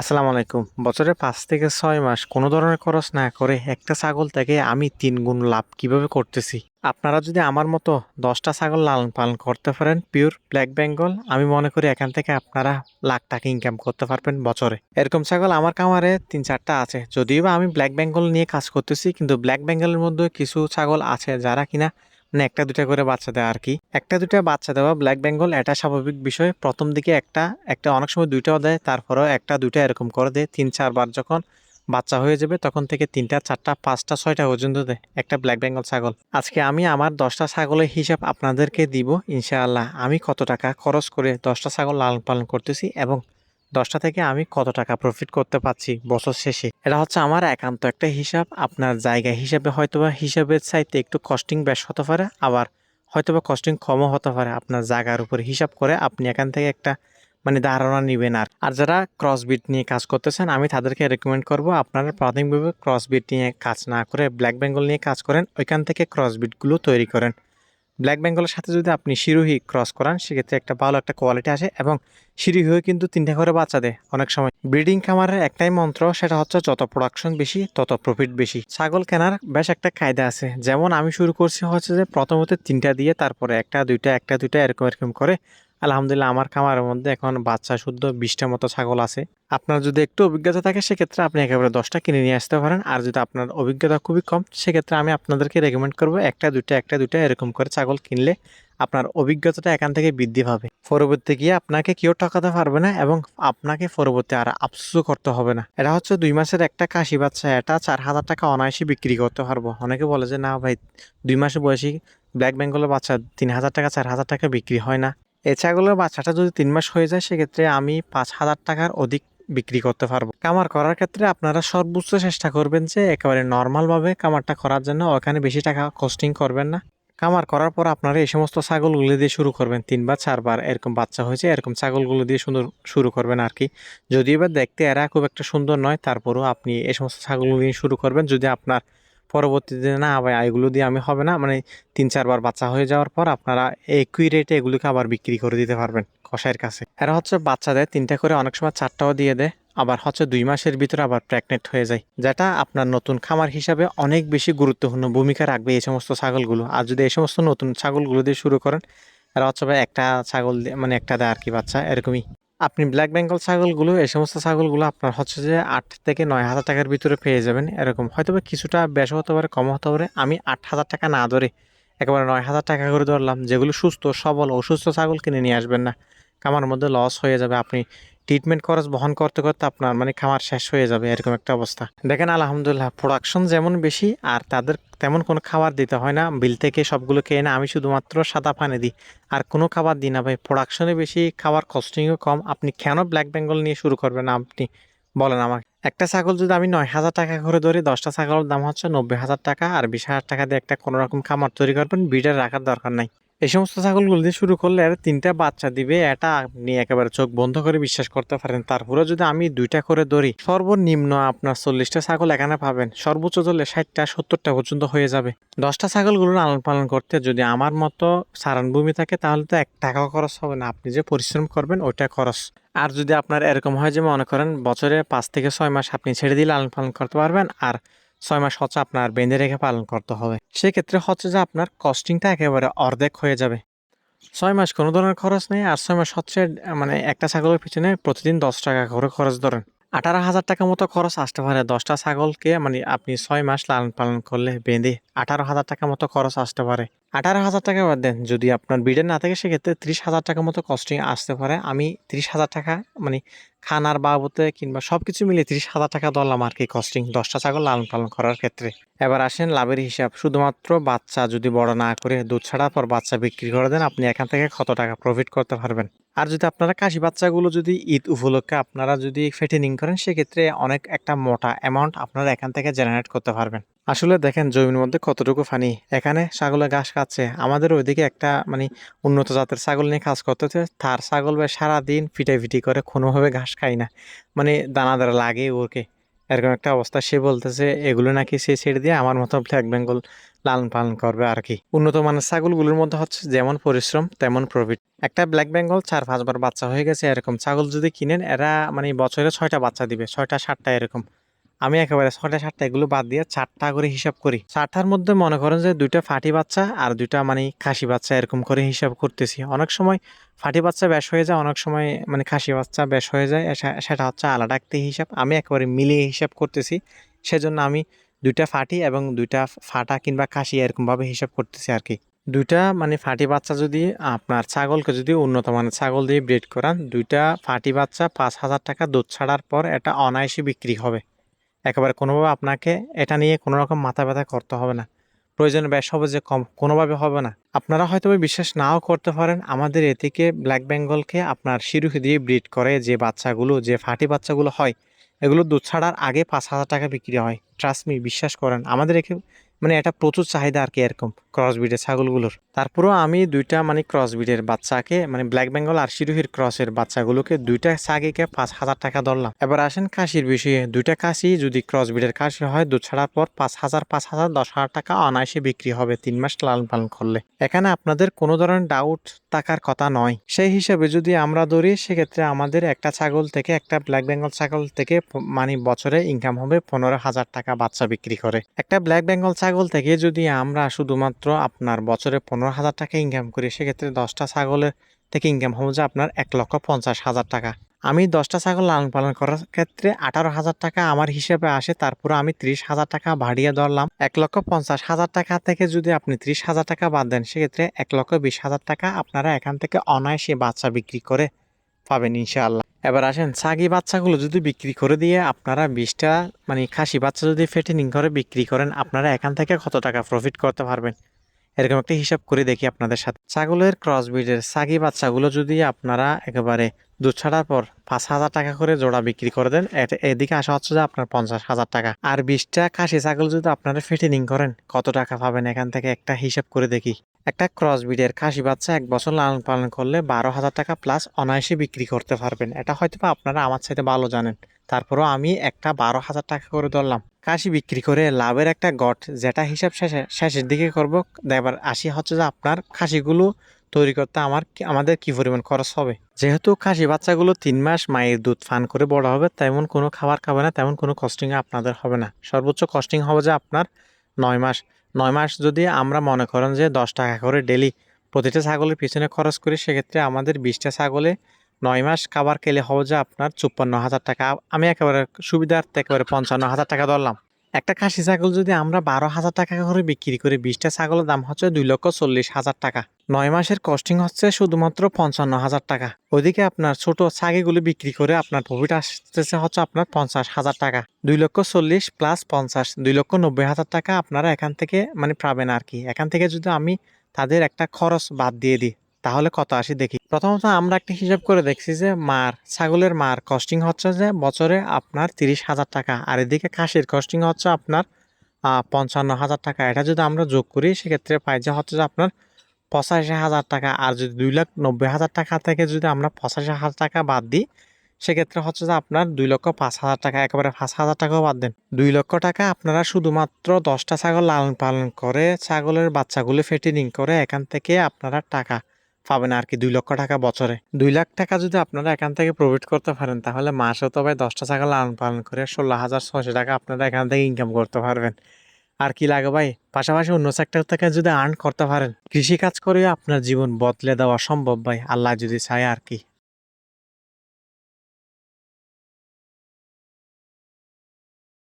আসসালামু আলাইকুম। বছরে পাঁচ থেকে ছয় মাস কোনো ধরনের খরচ না করে একটা ছাগল থেকে আমি তিন গুণ লাভ কীভাবে করতেছি? আপনারা যদি আমার মতো দশটা ছাগল লালন পালন করতে পারেন, পিওর ব্ল্যাক বেঙ্গল, আমি মনে করি এখান থেকে আপনারা লাখ টাকা ইনকাম করতে পারবেন বছরে। এরকম ছাগল আমার কামারে তিন চারটা আছে। যদিও বা আমি ব্ল্যাক বেঙ্গল নিয়ে কাজ করতেছি, কিন্তু ব্ল্যাক বেঙ্গলের মধ্যে কিছু ছাগল আছে যারা কিনা মানে একটা দুটা করে বাচ্চা দেয় আর কি। একটা দুটা বাচ্চা দেওয়া ব্ল্যাক বেঙ্গল এটা স্বাভাবিক বিষয়। প্রথম দিকে একটা একটা অনেক সময় দুইটাও দেয়, তারপরেও একটা, দুইটা এরকম করে দেয়। তিন চারবার যখন বাচ্চা হয়ে যাবে, তখন থেকে তিনটা, চারটা, পাঁচটা, ছয়টা পর্যন্ত দেয় একটা ব্ল্যাক বেঙ্গল ছাগল। আজকে আমি আমার দশটা ছাগলের হিসাব আপনাদেরকে দিব, ইনশাআল্লাহ। আমি কত টাকা খরচ করে দশটা ছাগল লালন পালন করতেছি এবং দশটা থেকে আমি কত টাকা প্রফিট করতে পারছি বছর শেষে? এটা হচ্ছে আমার একান্ত একটা হিসাব। আপনার জায়গা হিসাবে হয়তোবা হিসাবের চাইতে একটু কস্টিং বেশ হতে পারে, আবার হয়তোবা কস্টিং কমও হতে পারে। আপনার জায়গার উপর হিসাব করে আপনি এখান থেকে একটা মানে ধারণা নেবেন আর। আর যারা ক্রসবিট নিয়ে কাজ করতেছেন, আমি তাদেরকে রেকমেন্ড করব আপনারা প্রাথমিকভাবে ক্রসবিট নিয়ে কাজ না করে ব্ল্যাক বেঙ্গল নিয়ে কাজ করেন। ওইখান থেকে ক্রসবিটগুলো তৈরি করেন। ব্ল্যাক বেঙ্গলের সাথে যদি আপনি শিরোহি ক্রস করান, সেক্ষেত্রে একটা ভালো একটা কোয়ালিটি আসে এবং শিরোহিও কিন্তু তিনটা করে বাচ্চা দেয় অনেক সময়। ব্রিডিং খামারের একটাই মন্ত্র, সেটা হচ্ছে যত প্রোডাকশন বেশি, তত প্রফিট বেশি। ছাগল কেনার বেশ একটা কায়দা আছে। যেমন আমি শুরু করছি হচ্ছে যে প্রথমত তিনটা দিয়ে, তারপরে একটা, দুইটা একটা, দুইটা, এরকম এরকম করে আলহামদুলিল্লাহ, আমার খামারের মধ্যে এখন বাচ্চা শুদ্ধ বিশটা মতো ছাগল আছে। আপনার যদি একটু অভিজ্ঞতা থাকে, সেক্ষেত্রে আপনি একেবারে দশটা কিনে নিয়ে আসতে পারেন। আর যদি আপনার অভিজ্ঞতা খুবই কম, সেক্ষেত্রে আমি আপনাদেরকে রেকমেন্ড করব, একটা, দুইটা একটা, দুইটা এরকম করে ছাগল কিনলে আপনার অভিজ্ঞতাটা এখান থেকে বৃদ্ধি পাবে। পরবর্তী গিয়ে আপনাকে কেউ ঠকাতে পারবে না এবং আপনাকে পরবর্তী আর আফসোসও করতে হবে না। এটা হচ্ছে দুই মাসের একটা কাশি বাচ্চা, এটা চার হাজার টাকা অনায়াসে বিক্রি করতে পারব। অনেকে বলে যে, না ভাই, দুই মাসে বয়সী ব্ল্যাক বেঙ্গলের বাচ্চা তিন হাজার টাকা, চার হাজার টাকা বিক্রি হয় না। এ ছাগলের বাচ্চাটা যদি তিন মাস হয়ে যায়, সেক্ষেত্রে আমি পাঁচ হাজার টাকার অধিক বিক্রি করতে পারব। কামার করার ক্ষেত্রে আপনারা সর্বোচ্চ চেষ্টা করবেন যে একেবারে নর্মালভাবে কামারটা করার জন্য, ওখানে বেশি টাকা কস্টিং করবেন না। কামার করার পর আপনারা এই সমস্ত ছাগলগুলো দিয়ে শুরু করবেন, তিনবার, চারবার, এরকম বাচ্চা হয়েছে, এরকম ছাগলগুলো দিয়ে সুন্দর শুরু করবেন আর কি। যদিও বা দেখতে এরা খুব একটা সুন্দর নয়, তারপরেও আপনি এই সমস্ত ছাগলগুলো দিয়ে শুরু করবেন, যদি আপনার পরবর্তীতে না ভাই, এগুলো দিয়ে আমি হবে না। মানে তিন চারবার বাচ্চা হয়ে যাওয়ার পর আপনারা একই রেটে এগুলোকে আবার বিক্রি করে দিতে পারবেন কষাইয়ের কাছে। এরা হচ্ছে বাচ্চা দেয়, তিনটা করে অনেক সময় চারটাও দিয়ে দেয়, আবার হচ্ছে দুই মাসের ভিতরে আবার প্রেগনেন্ট হয়ে যায়, যেটা আপনার নতুন খামার হিসাবে অনেক বেশি গুরুত্বপূর্ণ ভূমিকা রাখবে এই সমস্ত ছাগলগুলো। আর যদি এই সমস্ত নতুন ছাগলগুলো দিয়ে শুরু করেন, এরা হচ্ছে একটা ছাগল মানে একটা দেয় আর কি বাচ্চা, এরকমই। আপনি ব্ল্যাক বেঙ্গল ছাগলগুলো, এই সমস্ত ছাগলগুলো আপনার হচ্ছে যে আট থেকে নয় হাজার টাকার ভিতরে পেয়ে যাবেন এরকম। হয়তো কিছুটা বেশ হতে পারে কম হতে পারে। আমি আট হাজার টাকা না ধরে একেবারে নয় হাজার টাকা করে ধরলাম, যেগুলো সুস্থ, সবল, অসুস্থ ছাগল কিনে নিয়ে আসবেন না। কামার মধ্যে লস হয়ে যাবে। আপনি ট্রিটমেন্ট খরচ বহন করতে করতে আপনার মানে খামার শেষ হয়ে যাবে, এরকম একটা অবস্থা। দেখেন, আলহামদুলিল্লাহ প্রোডাকশন যেমন বেশি, আর তাদের তেমন কোনো খাবার দিতে হয় না। বিল থেকে সবগুলো খেয়ে না আমি শুধুমাত্র সাদা পানি দিই। আর কোনো খাবার দিই না ভাই প্রোডাকশনে বেশি, খাবার কস্টিংও কম। আপনি কেন ব্ল্যাক বেঙ্গল নিয়ে শুরু করবেন আপনি? বলেন আমাকে। একটা ছাগল যদি আমি নয় হাজার টাকা করে ধরি, দশটা ছাগলের দাম হচ্ছে নব্বই হাজার টাকা। আর বিশ হাজার টাকা দিয়ে একটা কোনো রকম খামার তৈরি করবেন বিডার রাখার দরকার নাই। এই সমস্ত ছাগলগুলো দিয়ে শুরু করলে এর তিনটা বাচ্চা দিবে, এটা আপনি একেবারে চোখ বন্ধ করে বিশ্বাস করতে পারেন। তারপরে যদি আমি দুইটা করে ধরি, সর্বনিম্ন আপনার চল্লিশটা ছাগল এখানে পাবেন। সর্বোচ্চ ধরলে ষাটটা, সত্তরটা পর্যন্ত হয়ে যাবে। দশটা ছাগলগুলো লালন পালন করতে যদি আমার মতো সারানভূমি থাকে, তাহলে তো এক টাকাও খরচ হবে না। আপনি যে পরিশ্রম করবেন, ওইটা খরচ। আর যদি আপনার এরকম হয় যে, মনে করেন বছরে পাঁচ থেকে ছয় মাস আপনি ছেড়ে দিয়ে লালন পালন করতে পারবেন, আর ছয় মাস হচ্ছে আপনার বেঁধে রেখে পালন করতে হবে। সেক্ষেত্রে হচ্ছে যে আপনার কস্টিংটা একেবারে অর্ধেক হয়ে যাবে। ছয় মাস কোনো ধরনের খরচ নেই আর ছয় মাস হচ্ছে মানে একটা ছাগলের পিছনে প্রতিদিন দশ টাকা করে খরচ ধরেন। আঠারো হাজার টাকা মতো খরচ আসতে পারে দশটা ছাগলকে মানে আপনি ছয় মাস লালন পালন করলে বেঁধে আঠারো হাজার টাকা মতো খরচ আসতে পারে। আঠারো হাজার টাকা বাদ দেন, যদি আপনার বিডের না থাকে, সেক্ষেত্রে ত্রিশ হাজার টাকা মতো কস্টিং আসতে পারে। আমি ত্রিশ হাজার টাকা মানে খানার বাবদে কিংবা সব কিছু মিলিয়ে ত্রিশ হাজার টাকা ধরলাম আর কি কস্টিং দশটা ছাগল লালন পালন করার ক্ষেত্রে। এবার আসেন লাভের হিসাব। শুধুমাত্র বাচ্চা যদি বড় না করে দুধ ছাড়ার পর বাচ্চা বিক্রি করে দেন, আপনি এখান থেকে কত টাকা প্রফিট করতে পারবেন? আর যদি আপনারা কাশি বাচ্চাগুলো যদি ঈদ উপলক্ষে আপনারা যদি ফেটেনিং করেন, সেক্ষেত্রে অনেক একটা মোটা অ্যামাউন্ট আপনারা এখান থেকে জেনারেট করতে পারবেন। আসলে দেখেন জমির মধ্যে কতটুকু পানি এখানে ছাগলে ঘাস খাচ্ছে। আমাদের ওইদিকে একটা মানে উন্নত জাতের ছাগল নিয়ে কাজ করতেছে। তার ছাগল ভাই সারাদিন ফিটাই ফিটি করে কোনোভাবে ঘাস খায় না। মানে দানাদার লাগে ওকে এরকম একটা অবস্থা। সে বলতেছে, এগুলো নাকি সে ছেড়ে দিয়ে আমার মতো ব্ল্যাক বেঙ্গল লালন পালন করবে আর কি। উন্নত মানের ছাগলগুলোর মধ্যে হচ্ছে যেমন পরিশ্রম, তেমন প্রফিট একটা ব্ল্যাক বেঙ্গল চার, পাঁচবার বাচ্চা হয়ে গেছে এরকম। ছাগল যদি কিনেন, এরা মানে বছরে ছয়টা বাচ্চা দিবে। ছয়টা, সাতটা এরকম। আমি একেবারে ছয়টা সাতটা এগুলো বাদ দিয়ে চারটা করে হিসাব করি। চারটার মধ্যে মনে করেন যে দুইটা ফাটি বাচ্চা আর দুইটা মানে খাসি বাচ্চা এরকম করে হিসাব করতেছি। অনেক সময় ফাটি বাচ্চা বেশ হয়ে যায়, অনেক সময় মানে খাসি বাচ্চা বেশ হয়ে যায় সেটা হচ্ছে আলাদা একটা হিসাব। আমি একেবারে মিলিয়ে হিসাব করতেছি, সেজন্য আমি দুইটা ফাটি এবং দুইটা ফাটা কিংবা খাসি এরকমভাবে হিসাব করতেছি আর কি দুইটা মানে ফাটি বাচ্চা যদি আপনার ছাগলকে যদি উন্নত মানের ছাগল দিয়ে ব্রিড করান, দুইটা ফাটি বাচ্চা পাঁচ হাজার টাকা দুধ ছাড়ার পর এটা অনায়াসে বিক্রি হবে। একেবারে কোনোভাবে আপনাকে এটা নিয়ে কোনো রকম মাথা ব্যথা করতে হবে না। প্রয়োজন বেশ হবে যে কম, কোনোভাবে হবে না। আপনারা হয়তো বিশ্বাস নাও করতে পারেন, আমাদের এদিকে ব্ল্যাক বেঙ্গলকে আপনার শিরুখি দিয়ে ব্রিড করে যে বাচ্চাগুলো, যে ফাটি বাচ্চাগুলো হয়, এগুলো দুধ ছাড়ার আগে পাঁচ হাজার টাকা বিক্রি হয়। ট্রাস্ট মি বিশ্বাস করেন, আমাদের একে মানে এটা প্রচুর চাহিদা আর কি এরকম। ক্রস ব্রিডের ছাগলগুলোর। তারপরেও আমি দুইটা মানে ক্রস ব্রিডের বাচ্চাকে মানে ব্ল্যাক বেঙ্গল আর শিরোহির ক্রসের বাচ্চাগুলোকে দুইটা ছাগিকে পাঁচ হাজার টাকা ধরলাম। এবার আসেন কাশির বিষয়ে। দুইটা কাশি যদি ক্রস ব্রিডের কাশি হয়, দুধ ছাড়ার পর পাঁচ হাজার পাঁচ হাজার, দশ হাজার টাকা অনায়াসে বিক্রি হবে তিন মাস লালন পালন করলে। এখানে আপনাদের কোনো ধরনের ডাউট থাকার কথা নয়। সেই হিসাবে যদি আমরা ধরি, সেক্ষেত্রে আমাদের একটা ছাগল থেকে একটা ব্ল্যাক বেঙ্গল ছাগল থেকে মানে বছরে ইনকাম হবে পনেরো হাজার টাকা বাচ্চা বিক্রি করে। একটা ব্ল্যাক বেঙ্গল ছাগল থেকে যদি আমরা শুধুমাত্র আপনার বছরে পনেরো হাজার টাকা ইনকাম করি, সেক্ষেত্রে দশটা ছাগলের থেকে ইনকাম হবে যে আপনার এক লক্ষ পঞ্চাশ হাজার টাকা। আমি দশটা ছাগল লালন পালন করার ক্ষেত্রে আঠারো হাজার টাকা আমার হিসেবে আসে, তারপরে আমি ত্রিশ হাজার টাকা বাড়িয়ে ধরলাম। এক লক্ষ পঞ্চাশ হাজার টাকা থেকে যদি আপনি ত্রিশ হাজার টাকা বাদ দেন, সেক্ষেত্রে এক লক্ষ বিশ হাজার টাকা আপনারা এখান থেকে অনায়াসে বাচ্চা বিক্রি করে পাবেন ইনশাআল্লাহ। এবার আসেন, ছাগি বাচ্চাগুলো যদি বিক্রি করে দিয়ে আপনারা বিশটা মানে খাসি বাচ্চা যদি ফেটিনিং করে বিক্রি করেন, আপনারা এখান থেকে কত টাকা প্রফিট করতে পারবেন? এরকম একটা হিসাব করে দেখি আপনাদের সাথে। ছাগলের ক্রস ব্রিডের ছাগি বাচ্চাগুলো যদি আপনারা একেবারে দুধ ছাড়ার পর পাঁচ হাজার টাকা করে জোড়া বিক্রি করে দেন। এদিকে আসা হচ্ছে যে আপনার পঞ্চাশ হাজার টাকা। আর বিশটা খাসি ছাগল যদি আপনারা ফিটিনিং করেন, কত টাকা পাবেন? এখান থেকে একটা হিসাব করে দেখি। একটা ক্রস ব্রিডের খাসি বাচ্চা এক বছর লালন পালন করলে বারো হাজার টাকা প্লাস অনায়াসে বিক্রি করতে পারবেন। এটা হয়তো আপনারা আমার সাথে ভালো জানেন। তারপরও আমি একটা বারো হাজার টাকা করে ধরলাম। কাশি বিক্রি করে লাভের একটা গট, যেটা হিসাব শেষে শেষের দিকে করব। এবার আসি হচ্ছে যে আপনার খাসিগুলো তৈরি করতে আমার আমাদের কি পরিমাণ খরচ হবে? যেহেতু খাসি বাচ্চাগুলো তিন মাস মায়ের দুধ ফান করে বড় হবে, তেমন কোনো খাবার খাবে না, তেমন কোনো কস্টিং আপনাদের হবে না। সর্বোচ্চ কস্টিং হবে যে আপনার নয় মাস। নয় মাস যদি আমরা মনে করেন যে দশ টাকা করে ডেলি প্রতিটা ছাগলের পিছনে খরচ করি, সেক্ষেত্রে আমাদের বিশটা ছাগলে নয় মাস খাবার খেলে হবে যে আপনার চুপ্পান্ন হাজার টাকা। আমি একেবারে সুবিধার্থে একেবারে পঞ্চান্ন হাজার টাকা ধরলাম। একটা খাসি ছাগল যদি আমরা বারো হাজার টাকা করে বিক্রি করি বিশটা ছাগলের দাম হচ্ছে দুই লক্ষ চল্লিশ হাজার টাকা। নয় মাসের কস্টিং হচ্ছে শুধুমাত্র পঞ্চান্ন হাজার টাকা। ওইদিকে আপনার ছোট ছাগিগুলো বিক্রি করে আপনার প্রফিট আসতেছে হচ্ছে আপনার পঞ্চাশ হাজার টাকা। দুই লক্ষ চল্লিশ প্লাস পঞ্চাশ, দুই লক্ষ নব্বই হাজার টাকা আপনারা এখান থেকে মানে পাবেন আর কি এখান থেকে যদি আমি তাদের একটা খরচ বাদ দিয়ে দিই, তাহলে কত আসি দেখি। প্রথমত আমরা একটা হিসাব করে দেখছি যে মার, ছাগলের মার কস্টিং হচ্ছে যে বছরে আপনার তিরিশ হাজার টাকা, আর এদিকে খাসির কস্টিং হচ্ছে আপনার পঞ্চান্ন হাজার টাকা। এটা যদি আমরা যোগ করি, সেক্ষেত্রে পাই যে হচ্ছে যে আপনার পঁচাশি হাজার টাকা। আর যদি দুই লাখ নব্বই হাজার টাকা থেকে যদি আমরা পঁচাশি হাজার টাকা বাদ দিই, সেক্ষেত্রে হচ্ছে যে আপনার দুই লক্ষ পাঁচ হাজার টাকা, একেবারে পাঁচ হাজার টাকাও বাদ দেন। দুই লক্ষ টাকা আপনারা শুধুমাত্র দশটা ছাগল লালন পালন করে, ছাগলের বাচ্চাগুলো ফেটিনিং করে, এখান থেকে আপনারা টাকা পাবেন আর কি দুই লক্ষ টাকা বছরে। দুই লাখ টাকা যদি আপনারা এখান থেকে প্রফিট করতে পারেন, তাহলে মাসে তো ভাই দশটা ছাগল লালন পালন করে ষোলো হাজার ছশো টাকা আপনারা এখান থেকে ইনকাম করতে পারবেন। আর কি লাগে ভাই? পাশাপাশি অন্য সেক্টর থেকে যদি আর্ন করতে পারেন কৃষি কাজ করে আপনার জীবন বদলে দেওয়া সম্ভব ভাই। আল্লাহ যদি চায় আর কি।